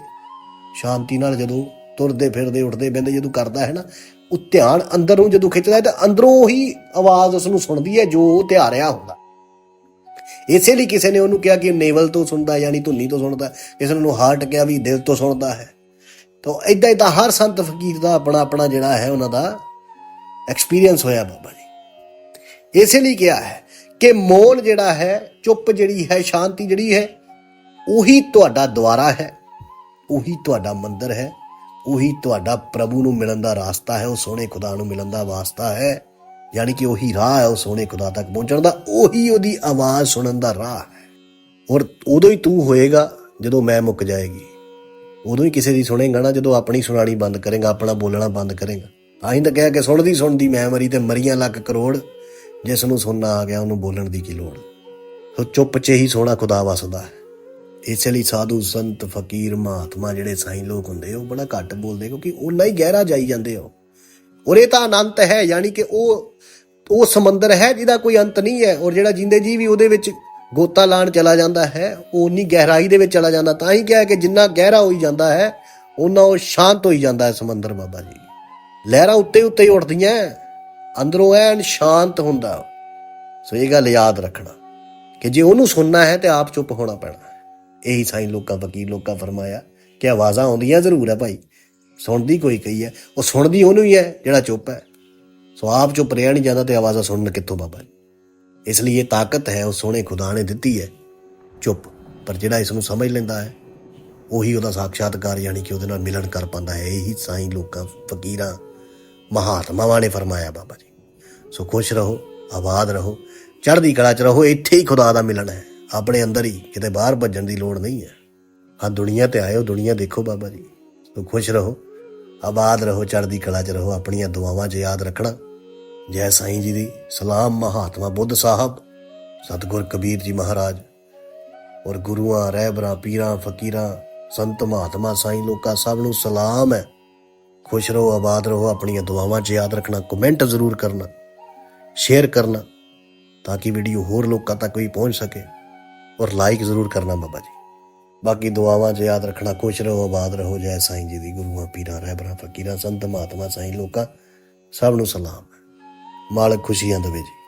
ਸ਼ਾਂਤੀ ਨਾਲ ਜਦੋਂ ਤੁਰਦੇ ਫਿਰਦੇ, ਉੱਠਦੇ ਬੈੰਦੇ ਜਦੋਂ ਕਰਦਾ ਹੈ ਨਾ, ਉਹ ਧਿਆਨ ਅੰਦਰ ਨੂੰ ਜਦੋਂ ਖਿੱਚਦਾ ਹੈ, ਤਾਂ ਅੰਦਰੋਂ ਹੀ ਆਵਾਜ਼ ਉਸ ਨੂੰ ਸੁਣਦੀ ਹੈ, ਜੋ ਉਹ ਧਿਆਰਿਆ ਹੁੰਦਾ। ਇਸੇ ਲਈ ਕਿਸੇ ਨੇ ਉਹਨੂੰ ਕਿਹਾ ਕਿ ਨੇਵਲ ਤੋਂ ਸੁਣਦਾ, ਯਾਨੀ ਧੁੰਨੀ ਤੋਂ ਸੁਣਦਾ, ਕਿਸੇ ਨੂੰ ਹਾਰਟ ਕਿਹਾ ਵੀ ਦਿਲ ਤੋਂ ਸੁਣਦਾ ਹੈ। ਤਾਂ ਇਦਾਂ ਇਦਾਂ ਹਰ ਸੰਤ ਫਕੀਰ ਦਾ ਆਪਣਾ ਆਪਣਾ ਜਿਹੜਾ ਹੈ ਉਹਨਾਂ ਦਾ ਐਕਸਪੀਰੀਅੰਸ ਹੋਇਆ ਬਾਬਾ ਜੀ। ਇਸੇ ਲਈ ਕਿਹਾ ਹੈ ਕਿ ਮੌਨ ਜਿਹੜਾ ਹੈ, ਚੁੱਪ ਜਿਹੜੀ ਹੈ, ਸ਼ਾਂਤੀ ਜਿਹੜੀ ਹੈ, ਉਹੀ ਤੁਹਾਡਾ ਦੁਆਰਾ ਹੈ, ਉਹੀ ਤੁਹਾਡਾ ਮੰਦਰ ਹੈ, ਉਹੀ ਤੁਹਾਡਾ ਪ੍ਰਭੂ ਨੂੰ ਮਿਲਣ ਦਾ ਰਾਸਤਾ ਹੈ, ਉਹ ਸੋਹਣੇ ਖੁਦਾ ਨੂੰ ਮਿਲਣ ਦਾ ਵਾਸਤਾ ਹੈ, ਯਾਨੀ ਕਿ ਉਹੀ ਰਾਹ ਹੈ, ਉਹ ਸੋਹਣੇ ਖੁਦਾ ਤੱਕ ਪਹੁੰਚਣ ਦਾ, ਉਹੀ ਉਹਦੀ ਆਵਾਜ਼ ਸੁਣਨ ਦਾ ਰਾਹ ਹੈ। ਔਰ ਉਦੋਂ ਹੀ ਤੂੰ ਹੋਏਗਾ ਜਦੋਂ ਮੈਂ ਮੁੱਕ ਜਾਏਗੀ। ਉਦੋਂ ਹੀ ਕਿਸੇ ਦੀ ਸੁਣੇਗਾ ਨਾ ਜਦੋਂ ਆਪਣੀ ਸੁਣਾਣੀ ਬੰਦ ਕਰੇਗਾ, ਆਪਣਾ ਬੋਲਣਾ ਬੰਦ ਕਰੇਗਾ। ਤਾਂ ਹੀ ਤਾਂ ਕਹਿ ਕੇ ਸੁਣਦੀ ਸੁਣਦੀ ਮੈਂ ਮਰੀ ਤੇ ਮਰੀਆਂ ਲੱਖ ਕਰੋੜ, ਜਿਸ ਨੂੰ ਸੁਣਨਾ ਆ ਗਿਆ, ਉਹਨੂੰ ਬੋਲਣ ਦੀ ਕੀ ਲੋੜ? ਸੋ ਚੁੱਪ 'ਚ ਹੀ ਸੋਹਣਾ ਖੁਦਾ ਵਸਦਾ ਹੈ। ਇਸ ਲਈ ਸਾਧੂ ਸੰਤ, ਫਕੀਰ, ਮਹਾਤਮਾ ਜਿਹੜੇ ਸਾਈਂ ਲੋਕ ਹੁੰਦੇ ਉਹ ਬੜਾ ਘੱਟ ਬੋਲਦੇ ਕਿਉਂਕਿ ਉਹਨਾਂ ਹੀ ਗਹਿਰਾ ਜਾਈ ਜਾਂਦੇ ਹੋ ਔਰ ਇਹ ਤਾਂ ਅਨੰਤ ਹੈ, ਯਾਨੀ ਕਿ ਉਹ ਉਹ ਸਮੁੰਦਰ ਹੈ ਜਿਹਦਾ ਕੋਈ ਅੰਤ ਨਹੀਂ ਹੈ, ਔਰ ਜਿਹੜਾ ਜਿੰਦੇ ਜੀ ਵੀ ਉਹਦੇ ਵਿੱਚ ਗੋਤਾ ਲਾਣ ਚਲਾ ਜਾਂਦਾ ਹੈ, ਉਹ ਉਨੀ ਗਹਿਰਾਈ ਦੇ ਵਿੱਚ ਚਲਾ ਜਾਂਦਾ, ਤਾਂ ਹੀ ਕਿਹਾ ਕਿ ਜਿੰਨਾ ਗਹਿਰਾ ਹੋਈ ਜਾਂਦਾ ਹੈ ਉਹਨਾਂ ਉਹ ਸ਼ਾਂਤ ਹੋਈ ਜਾਂਦਾ ਹੈ ਸਮੁੰਦਰ ਬਾਬਾ ਜੀ। ਲਹਿਰਾਂ ਉੱਤੇ ਉੱਤੇ ਹੀ ਉੱਠਦੀਆਂ ਅੰਦਰੋਂ ਐਨ ਸ਼ਾਂਤ ਹੁੰਦਾ। ਸੋ ਇਹ ਗੱਲ ਯਾਦ ਰੱਖਣਾ, ਕਿ ਜੇ ਉਹਨੂੰ ਸੁਣਨਾ ਹੈ ਤੇ ਆਪ ਚੁੱਪ ਹੋਣਾ ਪੈਣਾ ਇਹੀ ਸਾਈਂ ਲੋਕਾਂ ਫਕੀਰ ਲੋਕਾਂ ਫਰਮਾਇਆ ਕਿ ਆਵਾਜ਼ਾਂ ਆਉਂਦੀਆਂ ਜ਼ਰੂਰ ਹੈ ਭਾਈ, ਸੁਣਦੀ ਕੋਈ ਕਈ ਹੈ, ਉਹ ਸੁਣਦੀ ਉਹਨੂੰ ਹੀ ਹੈ ਜਿਹੜਾ ਚੁੱਪ ਹੈ। ਸੋ ਆਪ ਚੁੱਪ ਰਿਹਾ ਨਹੀਂ ਜਾਂਦਾ ਤੇ ਆਵਾਜ਼ਾਂ ਸੁਣਨ ਕਿੱਥੋਂ ਬਾਬਾ ਜੀ? ਇਸ ਲਈ ਇਹ ਤਾਕਤ ਹੈ, ਉਹ ਸੋਹਣੇ ਖੁਦਾ ਨੇ ਦਿੱਤੀ ਹੈ। ਚੁੱਪ, ਪਰ ਜਿਹੜਾ ਇਸ ਨੂੰ ਸਮਝ ਲੈਂਦਾ ਹੈ, ਉਹੀ ਉਹਦਾ ਸਾਖਸ਼ਾਤਕਾਰ ਯਾਨੀ ਕਿ ਉਹਦੇ ਨਾਲ ਮਿਲਣ ਕਰ ਪਾਉਂਦਾ ਹੈ। ਇਹੀ ਸਾਈਂ ਲੋਕਾਂ, ਫਕੀਰਾਂ, ਮਹਾਤਮਾਵਾਂ ਨੇ ਫਰਮਾਇਆ ਬਾਬਾ ਜੀ। ਸੋ ਖੁਸ਼ ਰਹੋ, ਆਬਾਦ ਰਹੋ, ਚੜ੍ਹਦੀ ਕਲਾ ਚ ਰਹੋ, ਇੱਥੇ ਹੀ ਖੁਦਾ ਦਾ ਮਿਲਣ ਹੈ। ਆਪਣੇ ਅੰਦਰ ਹੀ ਕਿਤੇ ਬਾਹਰ ਭੱਜਣ ਦੀ ਲੋੜ ਨਹੀਂ ਹੈ। ਹਾਂ, ਦੁਨੀਆ ਤੇ ਆਇਓ, ਦੁਨੀਆ ਦੇਖੋ ਬਾਬਾ ਜੀ। ਸੋ ਖੁਸ਼ ਰਹੋ, ਆਬਾਦ ਰਹੋ, ਚੜ੍ਹਦੀ ਕਲਾ ਚ ਰਹੋ, ਆਪਣੀਆਂ ਦੁਆਵਾਂ 'ਚ ਯਾਦ ਰੱਖਣਾ। ਜੈ ਸਾਈਂ ਜੀ ਦੀ ਸਲਾਮ ਮਹਾਤਮਾ ਬੁੱਧ ਸਾਹਿਬ, ਸਤਿਗੁਰ ਕਬੀਰ ਜੀ ਮਹਾਰਾਜ, ਔਰ ਗੁਰੂਆਂ, ਰਹਿਬਰਾਂ, ਪੀਰਾਂ, ਫਕੀਰਾਂ, ਸੰਤ ਮਹਾਤਮਾ ਸਾਈਂ ਲੋਕਾਂ ਸਭ ਨੂੰ ਸਲਾਮ ਹੈ। ਖੁਸ਼ ਰਹੋ, ਆਬਾਦ ਰਹੋ, ਆਪਣੀਆਂ ਦੁਆਵਾਂ 'ਚ ਯਾਦ ਰੱਖਣਾ, ਕਮੈਂਟ ਜ਼ਰੂਰ ਕਰਨਾ, ਸ਼ੇਅਰ ਕਰਨਾ, ਤਾਂ ਕਿ ਵੀਡੀਓ ਹੋਰ ਲੋਕਾਂ ਤੱਕ ਵੀ ਪਹੁੰਚ ਸਕੇ, ਔਰ ਲਾਈਕ ਜ਼ਰੂਰ ਕਰਨਾ ਬਾਬਾ ਜੀ। ਬਾਕੀ ਦੁਆਵਾਂ 'ਚ ਯਾਦ ਰੱਖਣਾ, ਖੁਸ਼ ਰਹੋ, ਆਬਾਦ ਰਹੋ, ਜੈ ਸਾਈਂ ਜੀ ਦੀ ਗੁਰੂਆਂ, ਪੀਰਾਂ, ਰਹਿਬਰਾਂ, ਫਕੀਰਾਂ, ਸੰਤ ਮਹਾਤਮਾ ਸਾਈਂ ਲੋਕਾਂ ਸਭ ਨੂੰ ਸਲਾਮ। ਮਾਲਕ ਖੁਸ਼ੀਆਂ ਦੇਵੇ ਜੀ।